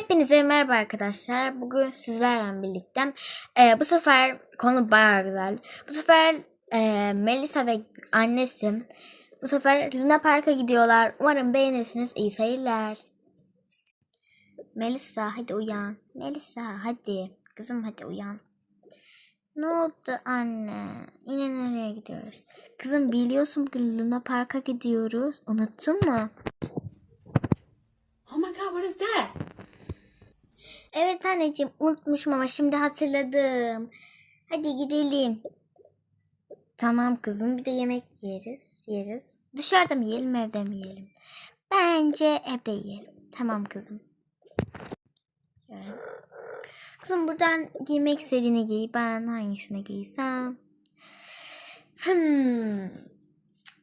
Hepinize merhaba arkadaşlar. Bugün sizlerle birlikte e, bu sefer konu bayağı güzel. Bu sefer e, Melisa ve annesi bu sefer Luna Park'a gidiyorlar. Umarım beğenirsiniz. İyi seyirler. Melisa hadi uyan. Melisa hadi. Kızım hadi uyan. Ne oldu anne? Yine nereye gidiyoruz? Kızım biliyorsun ki Luna Park'a gidiyoruz. Unuttun mu? Oh my god, what is that? Evet anneciğim unutmuşum ama şimdi hatırladım. Hadi gidelim. Tamam kızım bir de yemek yeriz. Yeriz. Dışarıda mı yiyelim evde mi yiyelim? Bence evde yiyelim. Tamam kızım. Kızım buradan giymek istediğini giy. Ben hangisini giysem? Hmm.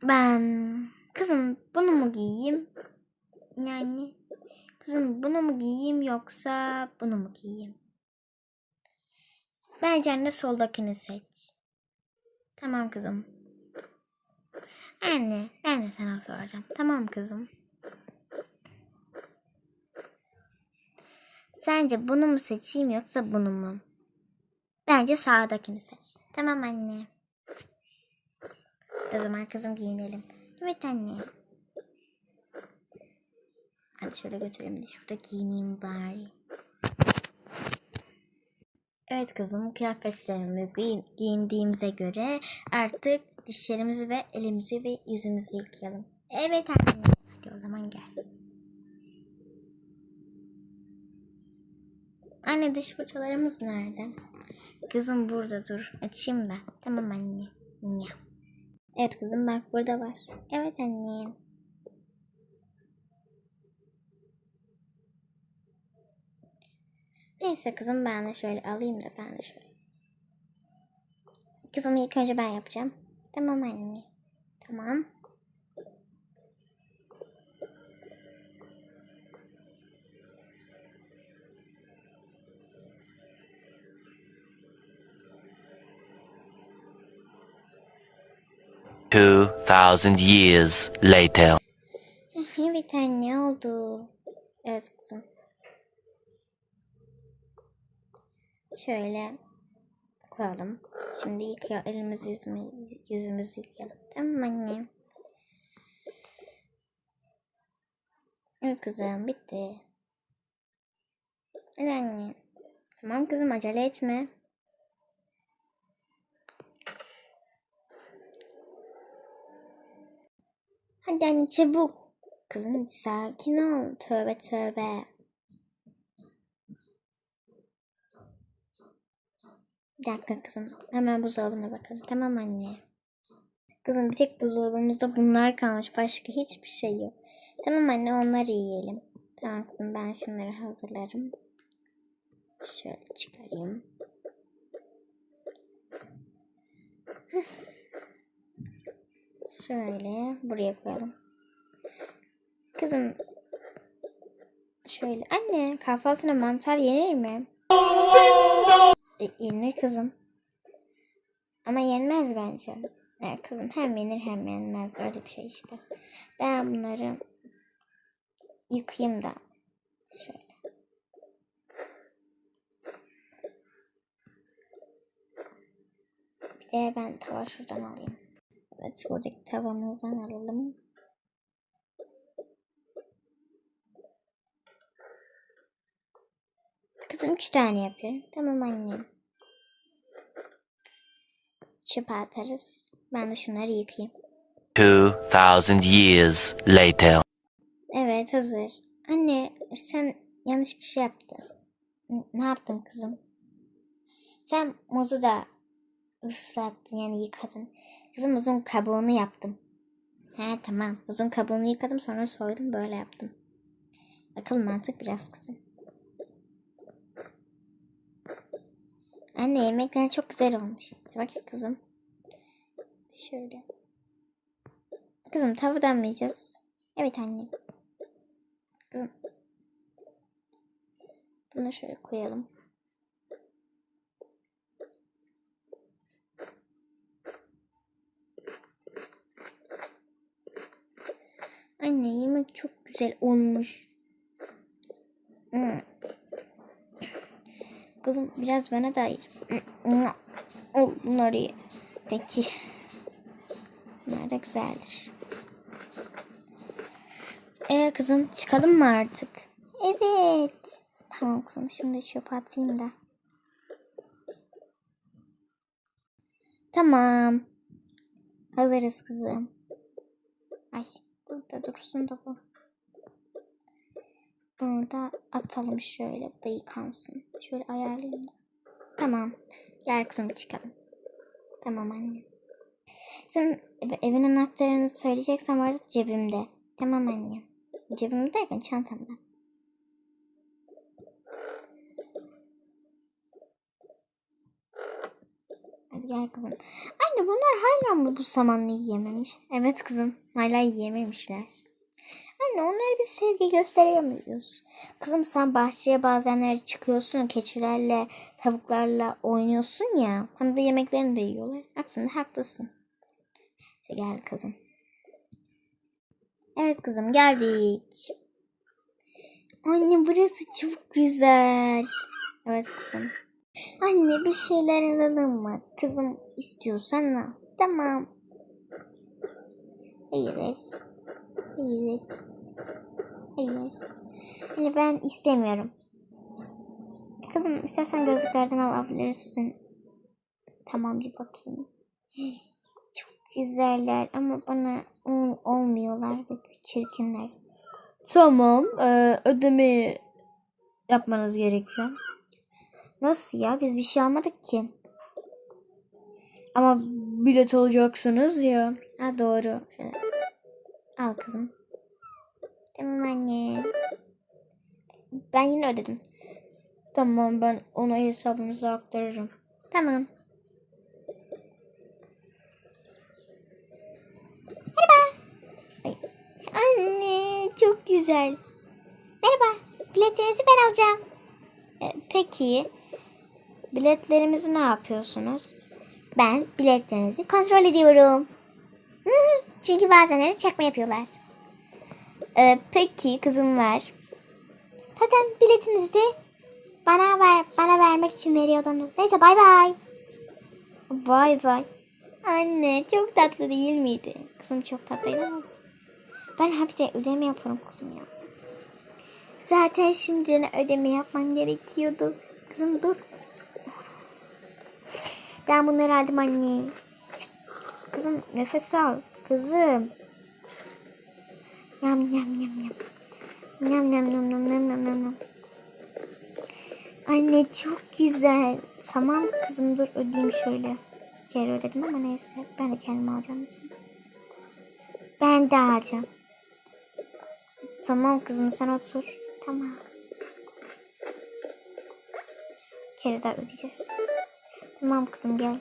Ben kızım bunu mu giyeyim? Yani Kızım bunu mu giyeyim yoksa bunu mu giyeyim? Bence anne soldakini seç. Tamam kızım. Anne ben de sana soracağım. Tamam kızım. Sence bunu mu seçeyim yoksa bunu mu? Bence sağdakini seç. Tamam anne. O zaman kızım giyinelim. Evet anne. Hadi şöyle götüreyim de şurada giyineyim bari. Evet kızım kıyafetlerimizi giyin- giyindiğimize göre artık dişlerimizi ve elimizi ve yüzümüzü yıkayalım. Evet anne. Hadi o zaman gel. Anne diş fırçalarımız nerede? Kızım burada dur. Açayım da. Tamam anne. Ya. Evet kızım bak burada var. Evet anne. Neyse kızım ben de şöyle alayım da ben de şöyle. Kızım ilk önce ben yapacağım. Tamam anne. Tamam. Two thousand years later. Evet anne oldu. Evet kızım. Şöyle koyalım. Şimdi yıkıyor elimizi yüzümüzü, yüzümüzü yıkayalım. Tamam anne. Evet kızım bitti. Evet anne. Tamam kızım acele etme. Hadi anne çabuk. Kızım sakin ol. Tövbe tövbe. Bir dakika kızım. Hemen buzdolabına bakalım. Tamam anne. Kızım bir tek buzdolabımızda bunlar kalmış. Başka hiçbir şey yok. Tamam anne onları yiyelim. Tamam kızım ben şunları hazırlarım. Şöyle çıkarayım. Şöyle buraya koyalım. Kızım şöyle anne kahvaltına mantar yenir mi? E, yenir kızım. Ama yenmez bence. Evet kızım hem yenir hem yenmez öyle bir şey işte. Ben bunları yıkayayım da şöyle. Bir de ben tava şuradan alayım. Evet oradaki tavamızdan alalım. Kızım üç tane yapıyorum. Tamam annem. Çöpe atarız. Ben de şunları yıkayayım. Two thousand years later. Evet hazır. Anne sen yanlış bir şey yaptın. Ne yaptın kızım? Sen muzu da ıslattın yani yıkadın. Kızım uzun kabuğunu yaptım. He tamam. Uzun kabuğunu yıkadım sonra soydum böyle yaptım. Akıl mantık biraz kızım. Anne yemekler çok güzel olmuş. Bak kızım. Şöyle. Kızım tavadan mı yiyeceğiz? Evet anne. Kızım. Bunu şöyle koyalım. Anne yemek çok güzel olmuş. Hmm. Kızım biraz bana da ayır. Oh, Bunlar iyi. Peki. Bunlar da güzeldir. Ee kızım çıkalım mı artık? Evet. Tamam kızım şimdi çöpe atayım da. Tamam. Hazırız kızım. Ay burada dursun da bu. Bunu da atalım şöyle. Bu da yıkansın. Şöyle ayarlayayım. Tamam. Gel kızım çıkalım. Tamam anne. Şimdi ev- evin anahtarını söyleyeceksen var cebimde. Tamam anne. Cebimde derken çantamda. Hadi gel kızım. Anne bunlar hala mı bu samanlı yiyememiş? Evet kızım. Hala yiyememişler. Anne onlara biz sevgi gösteremiyoruz. Kızım sen bahçeye bazenleri çıkıyorsun. Keçilerle, tavuklarla oynuyorsun ya. Hem de yemeklerini de yiyorlar. Aslında haklısın. İşte gel kızım. Evet kızım geldik. Anne burası çok güzel. Evet kızım. Anne bir şeyler alalım mı? Kızım istiyorsan al. Tamam. Hayır. Hayır. Hayır. Hani ben istemiyorum. Kızım istersen gözlüklerden alabilirsin. Tamam bir bakayım. Çok güzeller ama bana ol- olmuyorlar ve çirkinler. Tamam. E, ödemeyi yapmanız gerekiyor. Nasıl ya? Biz bir şey almadık ki. Ama bilet alacaksınız ya. Ha doğru. Şöyle. Al kızım. Tamam anne. Ben yine ödedim. Tamam ben onu hesabımıza aktarırım. Tamam. Merhaba. Ay. Anne çok güzel. Merhaba. Biletlerinizi ben alacağım. E, peki. Biletlerimizi ne yapıyorsunuz? Ben biletlerinizi kontrol ediyorum. Çünkü bazenleri çakma yapıyorlar. Ee, peki kızım ver. Zaten biletinizi de bana ver, bana vermek için veriyordunuz. Neyse bay bay. Bay bay. Anne çok tatlı değil miydi? Kızım çok tatlıydı ama. Ben habire ödeme yapıyorum kızım ya. Zaten şimdi ödeme yapman gerekiyordu. Kızım dur. Ben bunları aldım anne. Kızım nefes al. Kızım. Yam yam yam yam. Yam yam yam yam yam yam yam. Anne çok güzel. Tamam kızım dur ödeyeyim şöyle. İki kere ödedim ama neyse. Ben de kendim alacağım şimdi. Ben de alacağım. Tamam kızım sen otur. Tamam. Bir kere daha ödeyeceğiz. Tamam kızım gel.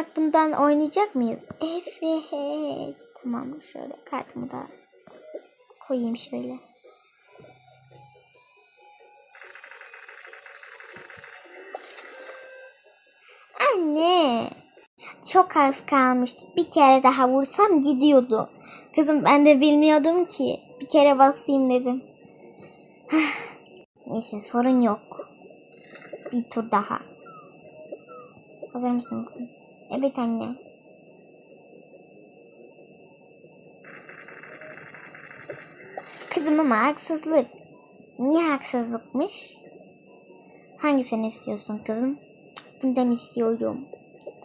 Bak bundan oynayacak mıyız? Evet. Tamam şöyle kartımı da koyayım şöyle. Anne. Çok az kalmıştı. Bir kere daha vursam gidiyordu. Kızım ben de bilmiyordum ki. Bir kere basayım dedim. Neyse sorun yok. Bir tur daha. Hazır mısın kızım? Evet anne. Kızım ama haksızlık. Niye haksızlıkmış? Hangisini istiyorsun kızım? Bundan istiyorum.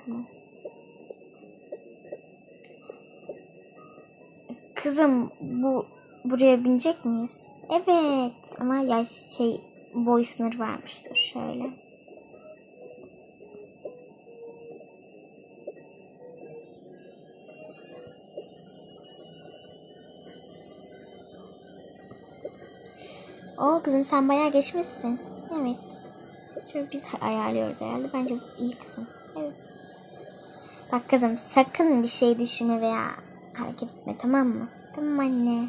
Tamam. Kızım bu buraya binecek miyiz? Evet ama ya şey boy sınır varmıştır şöyle. Oo kızım sen bayağı geçmişsin. Evet. Şöyle biz ayarlıyoruz herhalde. Bence iyi kızım. Evet. Bak kızım sakın bir şey düşünme veya hareket etme tamam mı? Tamam anne.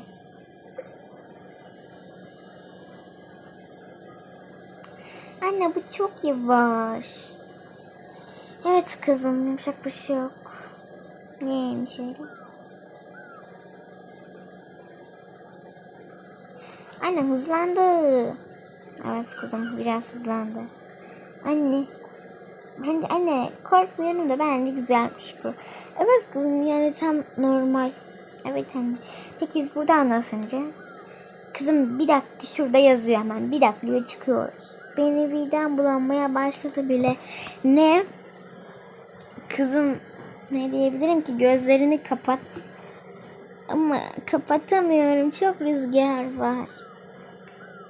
Anne bu çok yavaş. Evet kızım yapacak bir şey yok. Neymiş öyle? Anne hızlandı. Evet kızım biraz hızlandı. Anne. Bence anne korkmuyorum da bence güzelmiş bu. Evet kızım yani tam normal. Evet anne. Peki biz buradan nasıl ineceğiz? Kızım bir dakika şurada yazıyor hemen. Bir dakika çıkıyoruz. Beni birden bulanmaya başladı bile. Ne? Kızım ne diyebilirim ki gözlerini kapat. Ama kapatamıyorum. Çok rüzgar var.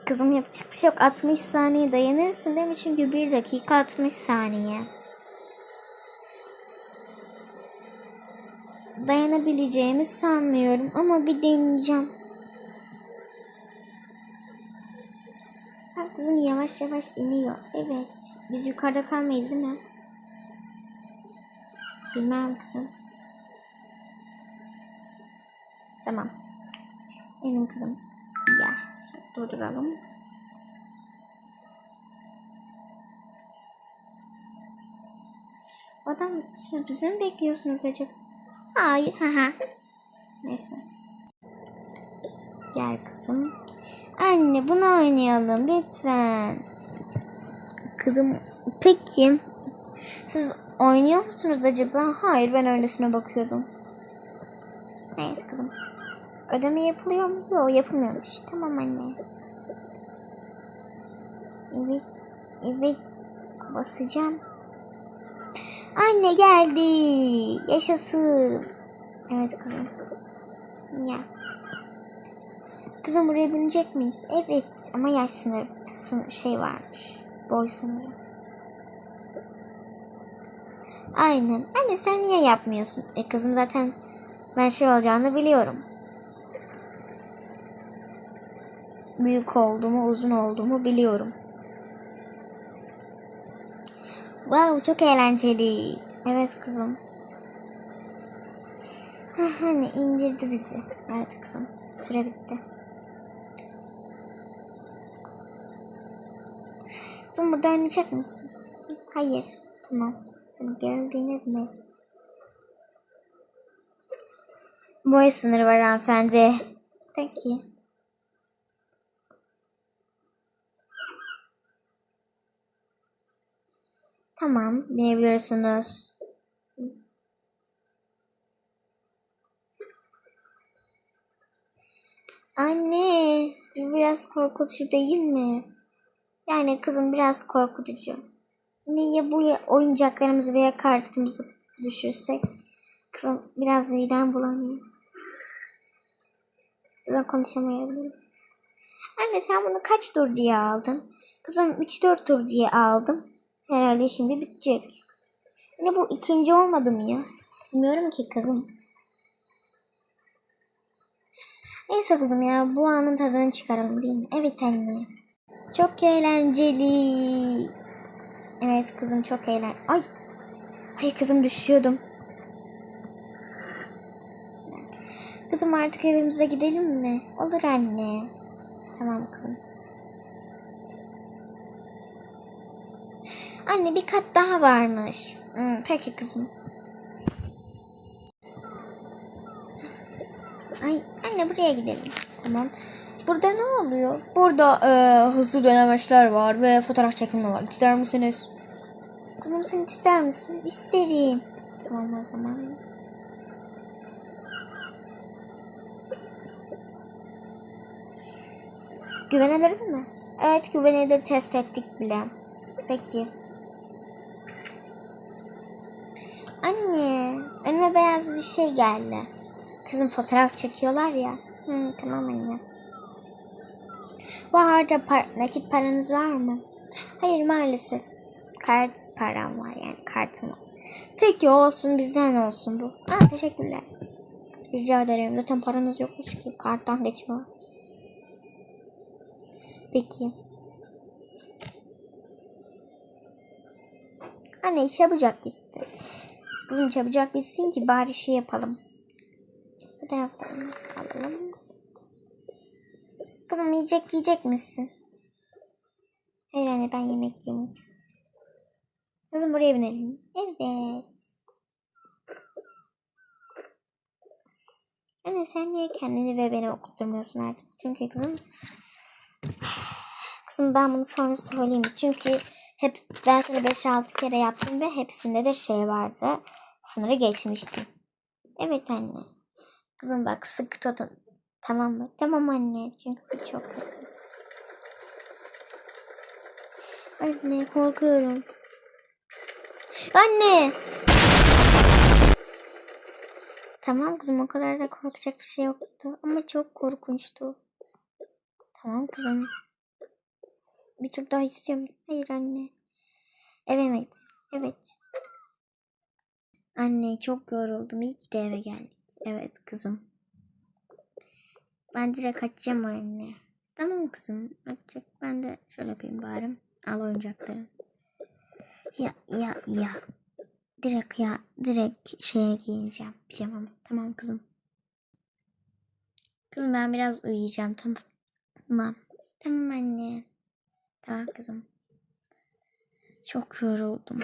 Kızım yapacak bir şey yok. 60 saniye dayanırsın değil mi? Çünkü 1 dakika 60 saniye. Dayanabileceğimi sanmıyorum ama bir deneyeceğim. Bak kızım yavaş yavaş iniyor. Evet. Biz yukarıda kalmayız değil mi? Bilmem kızım. Tamam. Benim kızım. Ya. Durduralım. Adam siz bizi mi bekliyorsunuz acaba? Hayır. Haha. Neyse. Gel kızım. Anne bunu oynayalım lütfen. Kızım peki siz oynuyor musunuz acaba? Hayır ben öylesine bakıyordum. Neyse kızım. Ödeme yapılıyor mu? Yok yapılmıyormuş. Tamam anne. Evet. Evet. Basacağım. Anne geldi. Yaşasın. Evet kızım. Ya. Kızım buraya binecek miyiz? Evet ama yaş sınırı sın- şey varmış. Boy sınırı. Aynen. Anne sen niye yapmıyorsun? E kızım zaten ben şey olacağını biliyorum. Büyük olduğumu, uzun olduğumu biliyorum. Wow, çok eğlenceli. Evet kızım. Hani indirdi bizi. Evet kızım. Süre bitti. Kızım burada oynayacak mısın? Hayır. Tamam. Hani geldiğine mi? Boy sınırı var hanımefendi. Peki. Tamam. Binebiliyorsunuz. Anne, bu biraz korkutucu değil mi? Yani kızım biraz korkutucu. Niye bu ya- oyuncaklarımızı veya kartımızı düşürsek? Kızım biraz midem bulanıyor. Ben konuşamayabilirim. Anne sen bunu kaç tur diye aldın? Kızım 3-4 tur diye aldım. Herhalde şimdi bitecek. Ne bu ikinci olmadı mı ya? Bilmiyorum ki kızım. Neyse kızım ya bu anın tadını çıkaralım değil mi? Evet anne. Çok eğlenceli. Evet kızım çok eğlen. Ay. Ay kızım düşüyordum. Kızım artık evimize gidelim mi? Olur anne. Tamam kızım. Anne bir kat daha varmış. Hmm, peki kızım. Ay anne buraya gidelim. Tamam. Burada ne oluyor? Burada eee hızlı dönemeçler var ve fotoğraf çekimi var. İster misiniz? Kızım sen ister misin? İsterim. Tamam o zaman. Güvenilir değil mi? Evet güvenilir test ettik bile. Peki. Anne, önüme beyaz bir şey geldi. Kızım fotoğraf çekiyorlar ya. Hı, tamam anne. Bu arada par- nakit paranız var mı? Hayır maalesef. Kart param var yani kartım var. Peki olsun bizden olsun bu. Aa, teşekkürler. Rica ederim. Zaten paranız yokmuş ki. Karttan geçme. Peki. Anne çabucak bitti. Kızım çabucak bitsin ki bari şey yapalım. Fotoğraflarımızı alalım. Kızım yiyecek yiyecek misin? Hayır anne ben yemek yemeyeceğim. Kızım buraya binelim. Evet. Anne sen niye kendini ve beni okutturmuyorsun artık? Çünkü kızım Kızım ben bunu sonra söyleyeyim. Çünkü hep ben sana 5-6 kere yaptım ve hepsinde de şey vardı. Sınırı geçmiştim. Evet anne. Kızım bak sık tutun. Tamam mı? Tamam anne. Çünkü bu çok kötü. Anne korkuyorum. Anne. Tamam kızım o kadar da korkacak bir şey yoktu. Ama çok korkunçtu. Tamam kızım. Bir tur daha istiyor? Hayır anne. Eve mi? Evet. Anne çok yoruldum. İyi ki de eve geldik. Evet kızım. Ben direkt açacağım anne. Tamam kızım. Açacak. Ben de şöyle yapayım bari. Al oyuncakları. Ya ya ya. Direkt ya direkt şeye giyineceğim. Pijamamı. Tamam kızım. Kızım ben biraz uyuyacağım. Tamam. Tamam. Tamam anne. Tamam kızım. Çok yoruldum.